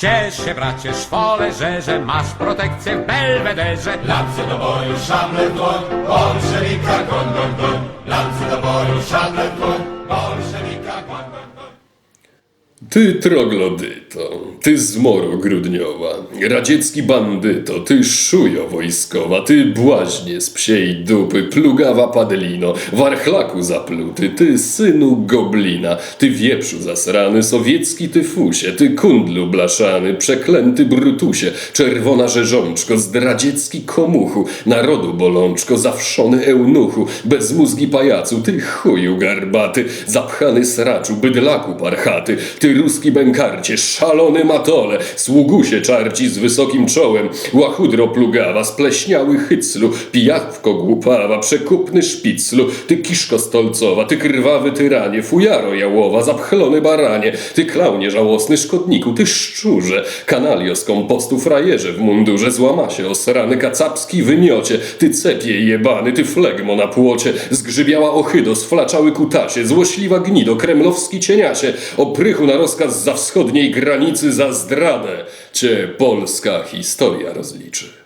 Ciesz się bracie że masz protekcję w Belwederze. Lance do boju, szable w dłoń, bolszewika, goń, goń, goń. Lance do boju, szable w dłoń, bolszewika, goń, goń. Ty troglodyto, ty zmoro grudniowa, radziecki bandyto, ty szujo wojskowa, ty błaźnie z psiej dupy, plugawa padelino, warchlaku zapluty, ty synu goblina, ty wieprzu zasrany, sowiecki tyfusie, ty kundlu blaszany, przeklęty brutusie, czerwona rzeżączko, zdradziecki komuchu, narodu bolączko, zawszony eunuchu, bezmózgi pajacu, ty chuju garbaty, zapchany sraczu, bydlaku parchaty, ty ruski bękarcie, szalony matole, sługusie czarci z wysokim czołem, łachudro plugawa, spleśniały hyclu, pijawko głupawa, przekupny szpiclu, ty kiszko stolcowa, ty krwawy tyranie, fujaro jałowa, zapchlony baranie, ty klaunie żałosny szkodniku, ty szczurze, kanalio z kompostu frajerze w mundurze, złamasie osrany, kacapski wymiocie, ty cepie jebany, ty flegmo na płocie, zgrzybiała ochydo, sflaczały kutasie, złośliwa gnido, kremlowski cieniasie, oprychu na rozkaz za wschodniej granicy za zdradę, cię polska historia rozliczy.